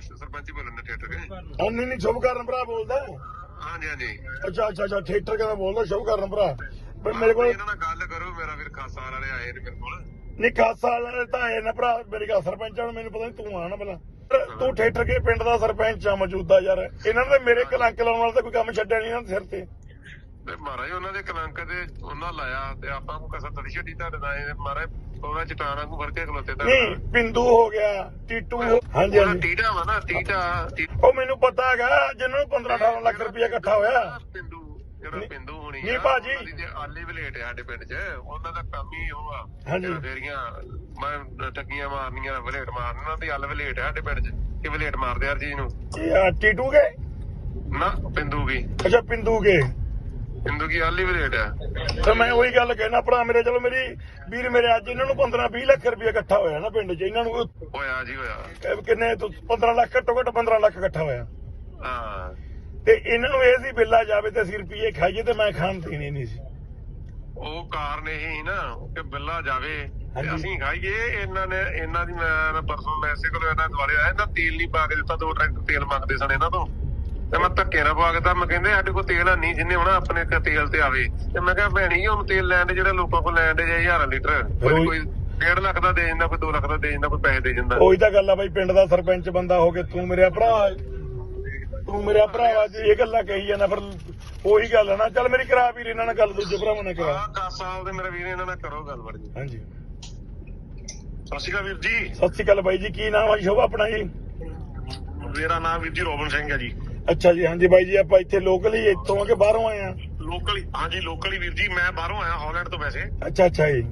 ਸਰਪੰਚ ਹੀ ਬੋਲਣ ਦੇ ਥੀਏਟਰ ਕੇ ਹਾਂ ਨਹੀਂ ਨਹੀਂ ਸ਼ੁਭ ਕਰਨ ਭਰਾ ਬੋਲਦਾ। ਹਾਂਜੀ ਹਾਂਜੀ। ਅੱਛਾ ਅੱਛਾ ਅੱਛਾ ਥੀਏਟਰ ਕਹਿੰਦਾ ਬੋਲਦਾ ਸ਼ੁਭ ਕਰਨ ਭਰਾ। ਪਰ ਮੇਰੇ ਕੋਲ ਇਹਨਾਂ ਨਾਲ ਗੱਲ ਕਰੋ ਮੇਰਾ ਵੀਰ ਖਾਸਾ ਵਾਲੇ ਆਏ ਨੇ ਮੇਰੇ ਕੋਲ। ਨਹੀਂ ਖਾਸਾ ਵਾਲੇ ਤਾਂ ਆਏ ਨਾ ਭਰਾ ਮੇਰੇ ਘਰ ਸਰਪੰਚ ਆ ਮੈਨੂੰ ਪਤਾ ਨਹੀਂ ਤੂੰ ਆ ਨਾ ਪਹਿਲਾਂ ਤੂੰ ਥੀਏਟਰ ਕੇ ਪਿੰਡ ਦਾ ਸਰਪੰਚ ਆ ਮੌਜੂਦਾ ਯਾਰ। ਇਹਨਾਂ ਨੇ ਮੇਰੇ ਕਲੰਕ ਲਾਉਣ ਵਾਲਾ ਤਾਂ ਕੋਈ ਕੰਮ ਛੱਡਿਆ ਨਹੀਂ ਇਹਨਾਂ ਦੇ ਸਿਰ ਤੇ। ਤੇ ਮਹਾਰਾਜ ਉਹਨਾਂ ਦੇ ਕਲੰਕ ਤੇ ਉਹਨਾਂ ਲਾਇਆ ਤੇ ਆਪਾਂ ਨੂੰ ਕਸਰ ਤੜੀ ਛੱਡੀ ਤੁਹਾਡੇ ਨਾਲ ਇਹ ਮਹਾਰਾਜ ਉਹਨਾਂ ਚਟਾਨਾ ਨੂੰ ਫੜ ਕੇ ਖਲੋਤੇ ਤਾਂ ਨਹੀਂ ਪਿੰਦੂ ਹੋ ਗਿਆ ਟੀਟੂ ਹਾਂਜੀ ਹਾਂਜੀ। ਟੀਟਾ ਵਾ ਨਾ ਟੀਟਾ ਉਹ ਮੈਨੂੰ ਪਤਾ ਹੈਗਾ ਜਿਹਨਾਂ ਨੂੰ 15 18 ਲੱਖ ਰੁਪਇਆ ਇਕੱਠਾ ਹੋਇਆ। ਪਿੰਡੂ ਜਿਹੜਾ ਪਿੰਡੂ ਹੋਣੀ ਨਹੀਂ ਭਾਜੀ। ਤੇ ਆਲੇ ਸਾਡੇ ਪਿੰਡ 'ਚ ਉਹਨਾਂ ਦਾ ਕੰਮ ਹੀ ਉਹ ਆ। ਹਾਂਜੀ। ਫੇਰੀਆਂ ਮੈਂ ਟੱਕੀਆਂ ਮਾਰਨੀਆਂ ਵਲੇਟ ਮਾਰਨੀਆਂ ਉਹਨਾਂ ਦੀ ਆਲੇ ਵਲੇਟ ਆ ਸਾਡੇ ਪਿੰਡ 'ਚ ਕਿ ਵਲੇਟ ਮਾਰਦੇ ਹਰ ਚੀਜ਼ ਨੂੰ। ਟੀਟੂ ਕੇ? ਨਾ ਪਿੰਦੂ ਕੀ ਅੱਛਾ ਪਿੰਦੂ ਕੇ। ਪਿੰਦੂ ਕੀ ਆਲੇ ਵਲੇਟ ਆ। ਤੇ ਮੈਂ ਉਹੀ ਗੱਲ ਕਹਿਣਾ ਭਰਾ ਮੇਰੇ ਚਲੋ ਮੇਰੀ ਵੀਰ ਮੇਰੇ ਅੱਜ ਇਹਨਾਂ ਨੂੰ 15 20 ਲੱਖ ਰੁਪਇਆ ਇਕੱਠਾ ਹੋਇਆ ਨਾ ਪਿੰਡ 'ਚ। ਇਹਨਾਂ ਨੂੰ ਹੋਇਆ ਜੀ ਹੋਇਆ। ਕਿੰਨੇ ਤੋਂ 15 ਲੱਖ ਘੱਟੋ ਘੱਟ 15 ਲੱਖ ਇਕੱਠਾ ਹੋਇਆ। ਹਾਂ। ਤੇ ਇਹਨਾਂ ਨੂੰ ਇਹ ਸੀ ਬਿੱਲਾ ਜਾਵੇ ਤੇ ਅਸੀਂ ਰੁਪਏ ਖਾਈਏ ਤੇ ਮੈਂ ਖਾਣ ਦੇਣੀ ਨਹੀਂ ਸੀ। ਉਹ ਕਾਰਨ ਇਹ ਹੀ ਨਾ ਕਿ ਬਿੱਲਾ ਜਾਵੇ। ਅਸੀਂ ਖਾਈਏ। ਇਹਨਾਂ ਨੇ ਇਹਨਾਂ ਦੀ ਮੈਂ ਮੈਂ ਪਰਸੋਂ ਮੈਸੇਜ ਕੋਲ ਇਹਨਾਂ ਦੁਆਰੇ ਆਇਆ ਇਹਨਾਂ ਤੇਲ ਨਹੀਂ ਪਾ ਕੇ ਦਿੱਤਾ ਦੋ ਟਰੈਕਟਰ ਤੇਲ ਮੰਗਦੇ ਸਨ ਇਹਨਾਂ ਤੋਂ। ਤੇ ਮੈਂ ਧੱਕੇ ਨਾਲ ਪਾ ਕੇ ਤਾਂ ਮੈਂ ਕਹਿੰਦੇ ਸਾਡੇ ਕੋਲ ਤੇਲ ਨਹੀਂ ਜਿੰਨੇ ਹੋਣਾ ਆਪਣੇ ਕੋਲ ਤੇਲ ਤੇ ਆਵੇ। ਤੇ ਮੈਂ ਕਿਹਾ ਭੈਣੀ ਉਹਨੂੰ ਤੇਲ ਲੈਣ ਦੇ ਜਿਹੜਾ ਲੋਕਾਂ ਕੋਲ ਲੈਣ ਦੇ ਜੇ ਹਜ਼ਾਰਾਂ ਲੀਟਰ ਕੋਈ ਉਹੀ- ਕੋਈ 1.5 ਲੱਖ ਦਾ ਦੇ ਜਾਂਦਾ ਕੋਈ 2 ਲੱਖ ਦਾ ਦੇ ਜਾਂਦਾ ਕੋਈ ਪੈਸੇ ਦੇ ਜਾਂਦਾ ਉਹੀ ਤਾਂ ਗੱਲ ਆ ਬਾਈ ਪਿੰਡ ਦਾ ਸਰਪੰਚ ਬੰਦਾ ਹੋ ਕੇ ਤੂੰ ਮੇਰਾ ਭਰਾ ਤੂੰ ਮੇਰਾ ਭਰਾ ਜੀ ਇਹ ਗੱਲਾਂ ਕਹੀ ਜਾਂਦਾ ਫਿਰ ਉਹੀ ਗੱਲ ਆ ਨਾ। ਚੱਲ ਮੇਰੀ ਕਰਾ ਵੀਰ ਇਹਨਾਂ ਨਾਲ ਗੱਲ ਦੂਜੇ ਭਰਾਵਾਂ ਨਾਲ ਕਰਾ। ਆ ਕਾਸਾ ਉਹਦੇ ਮੇਰੇ ਵੀਰ ਇਹਨਾਂ ਨਾਲ ਕਰੋ ਗੱਲਬਾਤ ਜੀ ਹਾਂਜੀ। ਸਤਿ ਸ਼੍ਰੀ ਅਕਾਲ ਵੀਰ ਜੀ। ਸਤਿ ਸ਼੍ਰੀ ਅਕਾਲ ਬਾਈ ਜੀ ਕੀ ਨਾਮ ਆ ਜੀ ਸ਼ੋਭਾ ਆਪਣਾ ਜੀ? ਮੇਰਾ ਨਾਮ ਵੀਰ ਜੀ ਰੋਬਨ ਸਿੰਘ ਹੈ ਜੀ। ਅੱਛਾ ਜੀ ਹਾਂਜੀ ਬਾਈ ਜੀ ਆਪਾਂ ਇੱਥੇ ਲੋਕਲ ਹੀ ਇੱਥੋਂ ਆ ਕਿ ਬਾਹਰੋਂ ਆਏ ਆ? ਲੋਕਲ ਹਾਂਜੀ ਲੋਕਲ ਹੀ ਵੀਰ ਜੀ ਮੈਂ ਬਾਹਰੋਂ ਆਇਆ ਹਾਲੈਂਡ ਤੋਂ ਵੈਸੇ। ਅੱਛਾ ਅੱਛਾ ਜੀ।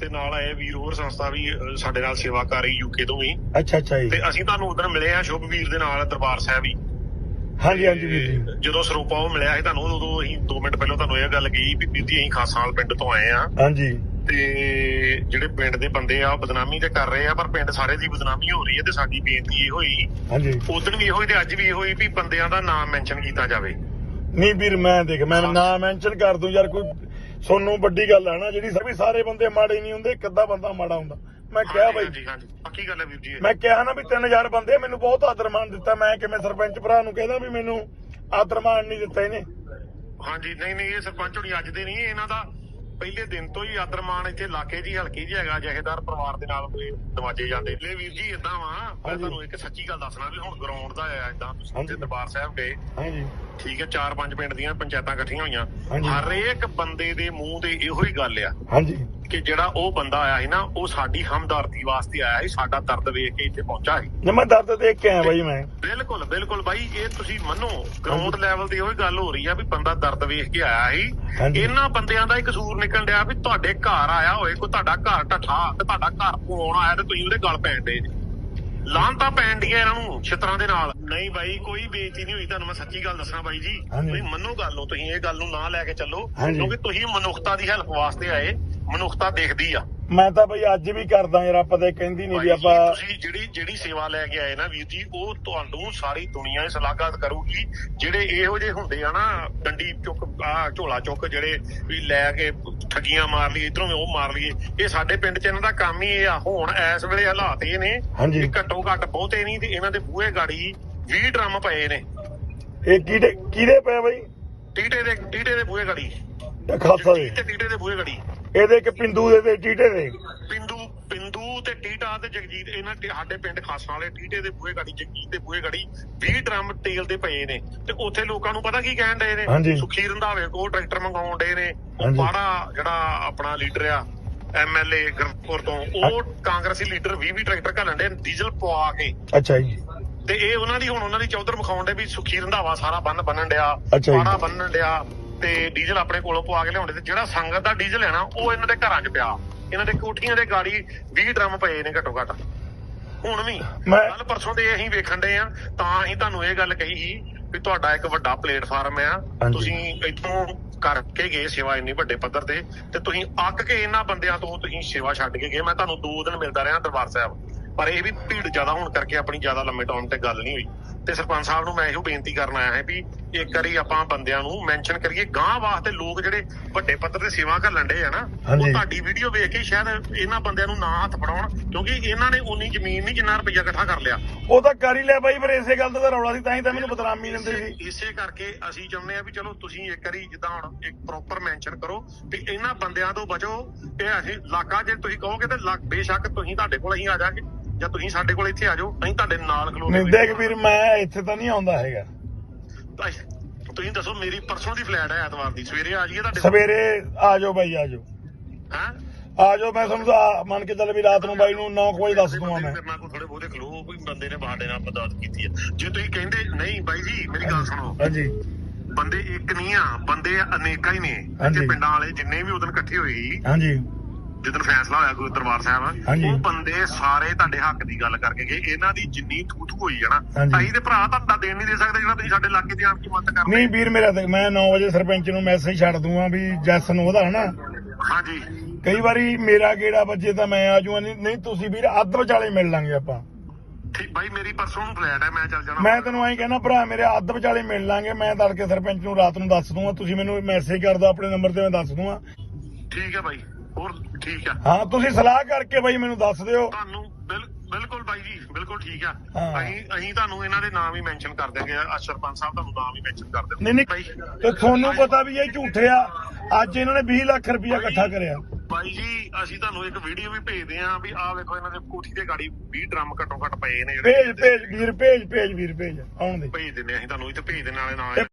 ਤੇ ਨਾਲ ਆਏ ਵੀਰ ਹੋਰ ਸੰਸਥਾ ਵੀ ਸਾਡੇ ਨਾਲ ਸੇਵਾ ਕਰ ਰਹੀ ਯੂਕੇ ਤੋਂ ਵੀ। ਅੱਛਾ ਅੱਛਾ ਜੀ। ਤੇ ਅਸੀਂ ਤੁਹਾਨੂੰ ਉਦੋਂ ਮਿਲੇ ਆ ਸ਼ੁਭ ਵੀਰ ਦੇ ਨਾਲ ਦਰਬਾਰ ਸਾਹਿਬ ਹੀ ਹਾਂਜੀ ਹਾਂਜੀ ਵੀਰ ਜੀ। ਜਦੋਂ ਸਰੂਪਾ ਉਹ ਮਿਲਿਆ ਸੀ ਤੁਹਾਨੂੰ ਉਦੋਂ ਅਸੀਂ 2 ਮਿੰਟ ਪਹਿਲਾਂ ਤੁਹਾਨੂੰ ਇਹ ਗੱਲ ਕਹੀ ਵੀ ਵੀਰ ਜੀ ਅਸੀਂ ਖਾਸਾਂ ਵਾਲ ਪਿੰਡ ਤੋਂ ਆਏ ਆ। ਹਾਂਜੀ। ਤੇ ਜਿਹੜੇ ਪਿੰਡ ਦੇ ਬੰਦੇ ਆ ਉਹ ਬਦਨਾਮੀ ਤੇ ਕਰ ਰਹੇ ਆ ਪਰ ਪਿੰਡ ਸਾਰੇ ਦੀ ਬਦਨਾਮੀ ਹੋ ਰਹੀ ਹੈ ਤੇ ਸਾਡੀ ਬੇਨਤੀ ਇਹ ਹੋਈ ਹਾਂਜੀ। ਉਦੋਂ ਵੀ ਇਹੋ ਹੀ ਤੇ ਅੱਜ ਵੀ ਇਹੋ ਹੀ ਵੀ ਬੰਦਿਆਂ ਦਾ ਨਾਮ ਮੈਂਸ਼ਨ ਕੀਤਾ ਜਾਵੇ। ਨਹੀਂ ਵੀਰ ਮੈਂ ਦੇਖ ਮੈਂ ਨਾ ਮੈਂਸ਼ਨ ਕਰ ਦੂੰ ਯਾਰ ਕੋਈ ਸੋਨੂੰ ਵੱਡੀ ਗੱਲ ਆ ਨਾ ਜਿਹੜੀ ਸਭੀ ਸਾਰੇ ਬੰਦੇ ਮਾੜੇ ਨਹੀਂ ਹੁੰਦੇ ਇੱਕ ਅੱਧਾ ਬੰਦਾ ਮਾੜਾ ਹੁੰਦਾ। ਮੈਂ ਕਿਹਾ ਬਾਈ ਹਾਂਜੀ ਹਾਂਜੀ। ਪੱਕੀ ਗੱਲ ਹੈ ਵੀਰ ਜੀ। ਮੈਂ ਕਿਹਾ ਨਾ ਵੀ 3000 ਬੰਦੇ ਮੈਨੂੰ ਬਹੁਤ ਆਦਰ ਮਾਣ ਦਿੱਤਾ ਮੈਂ ਕਿਵੇਂ ਸਰਪੰਚ ਭਰਾ ਨੂੰ ਕਹਿੰਦਾ ਵੀ ਮੈਨੂੰ ਆਦਰ ਮਾਣ ਨਹੀਂ ਦਿੱਤਾ ਇਹਨੇ। ਹਾਂਜੀ ਨਹੀਂ ਨਹੀਂ ਇਹ ਸਰਪੰਚ ਹੋਣੀ ਅੱਜ ਦੇ ਨਹੀਂ ਇਹਨਾਂ ਦਾ ਪਹਿਲੇ ਦਿਨ ਤੋਂ ਹੀ ਆਦਰਮਾਨ ਇੱਥੇ ਇਲਾਕੇ ਹੀ ਹਲਕੀ ਜਿਹੀ ਹੈਗਾ ਜਹੇਦਾਰ ਪਰਿਵਾਰ ਦੇ ਨਾਲ ਕੋਈ ਦਵਾਜੇ ਜਾਂਦੇ ਲੈ ਵੀਰ ਜੀ ਇਦਾਂ ਵਾ ਮੈਂ। ਤੁਹਾਨੂੰ ਇੱਕ ਸੱਚੀ ਗੱਲ ਦੱਸਣਾ ਵੀ ਹੁਣ ਗਰਾਊਂਡ ਦਾ ਆਇਆ ਇਦਾਂ ਤੁਸੀਂ। ਇੱਥੇ ਦਰਬਾਰ ਸਾਹਿਬ ਗਏ ਹਾਂਜੀ ਠੀਕ ਹੈ ਚਾਰ ਪੰਜ ਪਿੰਡ ਦੀਆਂ ਪੰਚਾਇਤਾਂ ਇਕੱਠੀਆਂ ਹੋਈਆਂ। ਹਰੇਕ ਬੰਦੇ ਦੇ ਮੂੰਹ ਤੇ ਇਹੋ ਹੀ ਗੱਲ ਆ ਹਾਂਜੀ ਕਿ ਜਿਹੜਾ ਉਹ ਬੰਦਾ ਆਇਆ ਸੀ ਨਾ ਉਹ ਸਾਡੀ ਹਮਦਰਦੀ ਵਾਸਤੇ ਆਇਆ ਸੀ ਸਾਡਾ ਦਰਦ ਵੇਖ ਕੇ ਇੱਥੇ ਪਹੁੰਚਾ ਸੀ। ਨਾ ਮੈਂ ਦਰਦ ਦੇਖ ਕੇ ਆਇਆ ਬਾਈ ਮੈਂ। ਬਿਲਕੁਲ ਬਿਲਕੁਲ ਬਾਈ ਇਹ ਤੁਸੀਂ ਮੰਨੋ ਗਰਾਊਂਡ ਲੈਵਲ ਤੇ ਉਹੀ ਗੱਲ ਹੋ ਰਹੀ ਆ ਵੀ ਬੰਦਾ ਦਰਦ ਵੇਖ ਕੇ ਆਇਆ ਸੀ। ਇਹਨਾਂ ਬੰਦਿਆਂ ਦਾ ਹੀ ਕਸੂਰ ਨਿਕਲ ਰਿਹਾ ਵੀ ਤੁਹਾਡੇ ਘਰ ਆਇਆ ਹੋਏ ਕੋਈ ਤੁਹਾਡਾ ਘਰ ਢੱਠਾ ਤੇ ਤੁਹਾਡਾ ਘਰ ਪਵਾਉਣ ਆਇਆ ਤੇ ਤੁਸੀਂ ਉਹਦੇ ਗਲ ਪੈਣ ਦੇ ਲਾਂਤਾ ਪੈਣ ਦੀਆਂ ਇਹਨਾਂ ਨੂੰ ਛਿੱਤਰਾਂ ਦੇ ਨਾਲ। ਨਹੀਂ ਬਾਈ ਕੋਈ ਬੇਇੱਜ਼ਤੀ ਨਹੀਂ ਹੋਈ ਤੁਹਾਨੂੰ ਮੈਂ ਸੱਚੀ ਗੱਲ ਦੱਸਣਾ ਬਾਈ ਜੀ। ਤੁਸੀਂ ਮੰਨੋ ਗੱਲ ਨੂੰ ਤੁਸੀਂ ਇਹ ਗੱਲ ਨੂੰ ਨਾ ਲੈ ਕੇ ਚੱਲੋ। ਕਿਉਂਕਿ ਤੁਸੀਂ ਮਨੁੱਖਤਾ ਦੀ ਹੈਲਪ ਵਾਸਤੇ ਆਏ। ਮਨੁੱਖਤਾ ਦੇਖਦੀ ਆ। ਮੈਂ ਤਾਂ ਬਈ ਅੱਜ ਵੀ ਕਰਦਾ ਯਾਰ ਆਪਾਂ ਤਾਂ ਇਹ ਕਹਿੰਦੀ ਨਹੀਂ ਵੀ ਭਾਈ ਜੀ, ਆਪਾਂ ਤੁਸੀਂ ਜਿਹੜੀ ਜਿਹੜੀ ਸੇਵਾ ਲੈ ਕੇ ਆਏ ਨਾ ਵੀਰ ਜੀ ਉਹ ਤੁਹਾਨੂੰ ਸਾਰੀ ਦੁਨੀਆ ਹੀ ਸਲਾਹਕਾਰ ਕਰੂਗੀ। ਜਿਹੜੇ ਇਹੋ ਜਿਹੇ ਹੁੰਦੇ ਆ ਨਾ ਡੰਡੀ ਚੁੱਕ ਆ ਝੋਲਾ ਚੁੱਕ ਜਿਹੜੇ ਵੀ ਲੈ ਕੇ ਠੱਗੀਆਂ ਮਾਰ ਲਈ ਇਧਰੋਂ ਉਹ ਮਾਰ ਲਈਏ ਇਹ ਸਾਡੇ ਪਿੰਡ 'ਚ ਇਹਨਾਂ ਦਾ ਕੰਮ ਹੀ ਇਹ ਆ। ਹੁਣ ਇਸ ਵੇਲੇ ਹਾਲਾਤ ਇਹ ਨੇ ਹਾਂਜੀ। ਕਿ ਘੱਟੋ ਘੱਟ ਬਹੁਤੇ ਨਹੀਂ ਤੇ ਇਹਨਾਂ ਦੇ ਬੂਹੇ ਗਾੜੀ 20 ਡਰਮ ਪਏ ਨੇ। ਇਹ ਕਿਹਦੇ ਕਿਹਦੇ ਪਏ ਬਾਈ? ਟੀਟੇ ਦੇ ਟੀਟੇ ਦੇ ਬੂਹੇ ਗਾੜੀ। ਇਹ ਖਾਲਸਾ ਦੇ ਟੀਟੇ ਦੇ ਬੂਹੇ ਗਾੜੀ। ਇਹਦੇ ਇੱਕ ਪਿੰਦੂ ਦੇ ਤੇ ਟੀਟੇ ਦੇ? ਪਿੰਦੂ ਪਿੰਦੂ ਤੇ ਟੀਟਾ ਤੇ ਜਗਜੀਤ ਇਹਨਾਂ ਤੇ ਸਾਡੇ ਪਿੰਡ ਖਾਸਾਂ ਵਾਲੇ ਟੀਟੇ ਦੇ ਬੂਹੇ ਗਾੜੀ ਜਗਜੀਤ ਦੇ ਬੂਹੇ ਗਾੜੀ 20 ਡਰਮ ਤੇਲ ਦੇ ਪਏ ਨੇ। ਤੇ ਉੱਥੇ ਲੋਕਾਂ ਨੂੰ ਪਤਾ ਕੀ ਕਹਿਣ ਡਏ। ਨੇ? ਸੁਖੀ ਰੰਧਾਵੇ ਕੋਲ ਟਰੈਕਟਰ ਮੰਗਾਉਣ ਡਏ ਨੇ। ਉਹ। ਪਾੜਾ ਜਿਹੜਾ ਆਪਣਾ ਲੀਡਰ ਆ ਐਮਐਲਏ ਗੁਰਪੁਰ ਤੋਂ ਉਹ ਕਾਂਗਰਸੀ ਲੀਡਰ 20 20 ਟਰੈਕਟਰ ਘੱਲਣ ਦੇ ਡੀਜ਼ਲ ਪਵਾ ਕੇ। ਅੱਛਾ ਜੀ। ਤੇ ਇਹ ਉਹਨਾਂ ਦੀ ਹੁਣ ਉਹਨਾਂ ਦੀ ਚੌਧਰ ਵਿਖਾਉਣ ਦੇ ਵੀ ਸੁਖੀ ਰੰਧਾਵਾ ਸਾਰਾ ਬੰਨ ਬੰਨਣ ਡਿਆ। ਪਾੜਾ ਬੰਨਣ ਡਿਆ। ਤੇ ਡੀਜ਼ਲ ਆਪਣੇ ਕੋਲੋਂ ਪਵਾ ਕੇ ਲਿਆਉਂਦੇ ਤੇ ਜਿਹੜਾ ਸੰਗਤ ਦਾ ਡੀਜ਼ਲ ਹੈ ਨਾ ਉਹ ਇਹਨਾਂ ਦੇ ਘਰਾਂ 'ਚ ਪਿਆ। ਇਹਨਾਂ ਦੇ ਕੋਠੀਆਂ ਦੇ ਗਾੜੀ 20 ਡਰਮ ਪਏ ਨੇ ਘੱਟੋ ਘੱਟ। ਹੁਣ ਵੀ ਕੱਲ ਪਰਸੋਂ ਦੇ ਅਸੀਂ ਵੇਖਣ ਦੇ ਆ ਤਾਂ ਅਸੀਂ ਤੁਹਾਨੂੰ ਇਹ ਗੱਲ ਕਹੀ ਸੀ ਵੀ ਤੁਹਾਡਾ ਇੱਕ ਵੱਡਾ ਪਲੇਟਫਾਰਮ ਆ। ਤੁਸੀਂ ਇੱਥੋਂ ਕਰਕੇ ਗਏ ਸੇਵਾ ਇੰਨੀ ਵੱਡੇ ਪੱਧਰ ਤੇ ਤੇ ਤੁਸੀਂ ਅੱਕ ਕੇ ਇਹਨਾਂ ਬੰਦਿਆਂ ਤੋਂ ਤੁਸੀਂ ਸੇਵਾ ਛੱਡ ਕੇ ਗਏ। ਮੈਂ ਤੁਹਾਨੂੰ ਦੋ ਦਿਨ ਮਿਲਦਾ ਰਿਹਾ ਦਰਬਾਰ ਸਾਹਿਬ। ਪਰ ਇਹ ਵੀ ਭੀੜ ਜ਼ਿਆਦਾ ਹੋਣ ਕਰਕੇ ਆਪਣੀ ਜ਼ਿਆਦਾ ਲੰਮੇ ਟਾਈਮ ਤੇ ਗੱਲ ਨਹੀਂ ਹੋਈ। ਤੇ ਸਰਪੰਚ ਸਾਹਿਬ ਨੂੰ ਮੈਂ ਇਹੋ ਬੇਨਤੀ ਕਰਨ ਆਇਆ ਹਾਂ ਵੀ ਇੱਕ ਵਾਰੀ ਆਪਾਂ ਬੰਦਿਆਂ ਨੂੰ ਮੈਂਸ਼ਨ ਕਰੀਏ ਗਾਂ ਵਾਸਤੇ ਲੋਕ ਜਿਹੜੇ ਵੱਡੇ ਪੱਧਰ ਤੇ ਸੇਵਾ ਕਰਨ ਡੇ ਆ ਨਾ ਉਹ। ਤੁਹਾਡੀ ਵੀਡੀਓ ਵੇਖ ਕੇ ਸ਼ਾਇਦ ਇਹਨਾਂ ਬੰਦਿਆਂ ਨੂੰ ਨਾ ਹੱਥ ਫੜਾਉਣ ਕਿਉਂਕਿ ਇਹਨਾਂ ਨੇ ਉਨੀ ਜ਼ਮੀਨ ਨਹੀਂ ਜਿੰਨਾ ਰੁਪਈਆ ਇਕੱਠਾ ਕਰ ਲਿਆ। ਉਹ ਤਾਂ ਕਰ ਹੀ ਲਿਆ ਬਾਈ ਪਰ ਇਸੇ ਗੱਲ ਦਾ ਤਾਂ ਰੌਲਾ ਸੀ ਤਾਂ ਹੀ ਤਾਂ ਮੈਨੂੰ ਬਦਨਾਮੀ ਦਿੰਦੇ ਸੀ। ਇਸੇ- ਕਰਕੇ ਅਸੀਂ ਚਾਹੁੰਦੇ ਆ ਵੀ ਚਲੋ ਤੁਸੀਂ ਇੱਕ ਵਾਰੀ ਜਿੱਦਾਂ ਹੁਣ ਇੱਕ ਪ੍ਰੋਪਰ ਮੈਂਸ਼ਨ ਕਰੋ ਵੀ ਇਹਨਾਂ ਬੰਦਿਆਂ ਤੋਂ ਬਚੋ ਇਹ ਅਸੀਂ ਇਲਾਕਾ ਜੇ ਤੁਸੀਂ ਕਹੋਗੇ ਤੇ ਲੱਕ ਬੇਸ਼ੱਕ ਤੁਸੀਂ ਤੁਹਾਡੇ ਕੋਲ ਅਸੀਂ ਆ ਜਾਾਂਗੇ। ਜਾਂ ਤੁਸੀਂ ਸਾਡੇ ਕੋਲ ਇੱਥੇ ਆ ਜਾਓ ਅਸੀਂ ਤੁਹਾਡੇ ਨਾਲ ਖਲੋਗੇ ਨਹੀਂ ਦੇਖ ਵੀਰ ਮੈਂ ਇੱਥੇ ਤਾਂ ਨਹੀਂ ਆਉਂਦਾ ਹੈਗਾ। ਤੁਸੀਂ ਦੱਸੋ ਮੇਰੀ ਪਰਸੋਂ ਦੀ ਫਲੈਟ ਹੈ ਐਤਵਾਰ ਦੀ। ਸਵੇਰੇ ਆ ਜਾਈਏ ਤੁਹਾਡੇ ਸਵੇਰੇ ਆ ਜਾਓ ਬਾਈ ਆ ਜਾਓ। ਹੈਂ? ਆ ਜਾਓ ਮੈਂ ਤਾਂ ਮੰਨ ਕੇ ਚੱਲ ਵੀ ਰਾਤ ਨੂੰ ਬਾਈ ਨੂੰ 9 ਵਜੇ ਦੱਸ ਦੂੰਗਾ ਮੈਂ। ਮੇਰੇ ਨਾਲ ਥੋੜੇ ਬਹੁਤੇ ਖਲੋ ਕੋਈ ਬੰਦੇ ਨੇ ਬਾਡੇ ਨਾਲ ਮਦਦ ਕੀਤੀ ਹੈ। ਜੇ ਤੁਸੀਂ ਕਹਿੰਦੇ ਨਹੀਂ ਬਾਈ ਜੀ ਮੇਰੀ ਗੱਲ ਸੁਣੋ। ਹਾਂਜੀ। ਬੰਦੇ ਇੱਕ ਨਹੀਂ ਆ ਬੰਦੇ ਅਨੇਕਾਂ ਹੀ ਨੇ। ਇੱਥੇ ਪਿੰਡਾਂ ਵਾਲੇ ਜਿੰਨੇ ਵੀ ਉਦੋਂ ਇਕੱਠੇ ਹੋਏ ਸੀ ਹਾਂਜੀ। ਜਦੋਂ ਫੈਸਲਾ ਹੋਇਆ ਕੋਈ ਦਰਬਾਰ ਸਾਹਿਬ। ਉਹ ਬੰਦੇ ਸਾਰੇ ਤੁਹਾਡੇ ਹੱਕ ਦੀ ਗੱਲ ਕਰਕੇ ਗਏ। ਇਹਨਾਂ ਦੀ ਜਿੰਨੀ ਥੂ ਥੂ ਹੋਈ ਹੈ ਨਾ ਹਾਂਜੀ। ਅਸੀਂ ਤੇ ਭਰਾ ਤੁਹਾਡਾ ਦੇਣ ਨਹੀਂ ਦੇ ਸਕਦੇ ਜਿਹੜਾ ਤੁਸੀਂ ਸਾਡੇ ਇਲਾਕੇ ਦੇ ਆਣ ਕੇ ਮਦਦ ਕਰਦੇ ਨਹੀਂ ਵੀਰ ਮੇਰਾ ਮੈਂ 9 ਵਜੇ ਸਰਪੰਚ ਨੂੰ ਮੈਸੇਜ ਛੱਡ ਦੂੰਗਾ ਵੀ ਜੈਸਨ ਉਹਦਾ ਹਨਾ? ਹਾਂਜੀ। ਕਈ ਵਾਰੀ ਮੇਰਾ ਗੇੜਾ ਵੱਜੇ ਤਾਂ ਮੈਂ ਆ ਜਾਊਂਗਾ ਨਹੀਂ ਤੁਸੀਂ ਵੀਰ ਅੱਧ ਵਿਚਾਲੇ ਮਿਲ ਲਾਂਗੇ ਆਪਾਂ। ਠੀਕ ਬਾਈ ਮੇਰੀ ਪਰਸੋਂ ਨੂੰ ਫਲੈਟ ਹੈ ਮੈਂ ਚੱਲ ਜਾਣਾ। ਮੈਂ ਤੈਨੂੰ ਐਂ ਕਹਿਣਾ ਭਰਾ ਮੇਰੇ ਅੱਧ ਵਿਚਾਲੇ ਮਿਲ ਲਾਂਗੇ। ਮੈਂ ਤੜਕੇ ਸਰਪੰਚ ਨੂੰ ਰਾਤ ਨੂੰ ਦੱਸ ਦੂੰਗਾ। ਤੁਸੀਂ ਮੈਨੂੰ ਮੈਸੇਜ ਕਰ ਦਿਓ ਆਪਣੇ ਨੰਬਰ ਤੇ ਮੈਂ ਦੱਸ ਦੂੰਗਾ। ਠੀਕ ਹੈ ਬਾਈ। ਹੋਰ ਠੀਕ ਆ। ਹਾਂ ਤੁਸੀਂ ਸਲਾਹ ਕਰਕੇ ਬਾਈ ਮੈਨੂੰ ਦੱਸ ਦਿਓ। ਤੁਹਾਨੂੰ ਬਿਲ- ਬਿਲਕੁਲ ਬਾਈ ਜੀ ਬਿਲਕੁਲ ਠੀਕ ਆ। ਹਾਂ। ਅਸੀਂ ਅਸੀਂ ਤੁਹਾਨੂੰ ਇਹਨਾਂ ਦੇ ਨਾਮ ਹੀ ਮੈਂਸ਼ਨ ਕਰ ਦਿਆਂਗੇ। ਆ ਸਰਪੰਚ ਸਾਹਿਬ ਤੁਹਾਨੂੰ ਨਾਮ ਹੀ ਮੈਂਸ਼ਨ ਕਰ ਦਿੰਦੇ ਨਹੀਂ ਨਹੀਂ ਬਾਈ ਤੇ ਤੁਹਾਨੂੰ ਪਤਾ ਵੀ ਇਹ ਝੂਠੇ ਆ। ਅੱਜ ਇਹਨਾਂ ਨੇ 20 ਲੱਖ ਰੁਪਇਆ ਇਕੱਠਾ ਕਰਿਆ। ਬਾਈ ਜੀ ਅਸੀਂ ਤੁਹਾਨੂੰ ਇੱਕ ਵੀਡੀਓ ਵੀ ਭੇਜਦੇ ਆਂ ਵੀ ਆਹ ਵੇਖੋ ਇਹਨਾਂ ਦੇ ਕੋਠੀ ਦੇ ਗਾੜੀ 20 ਡਰਮ ਘੱਟੋ ਘੱਟ ਪਏ ਨੇ ਭੇਜ ਭੇਜ ਵੀਰ ਭੇਜ ਭੇਜ ਵੀਰ ਭੇਜ। ਆਉਣ ਦੇ। ਭੇਜ ਦਿੰਦੇ ਹਾਂ ਅਸੀਂ ਤੁਹਾਨੂੰ ਇੱਥੇ ਭੇਜ ਦੇਣ ਵਾਲੇ ਨਾਲ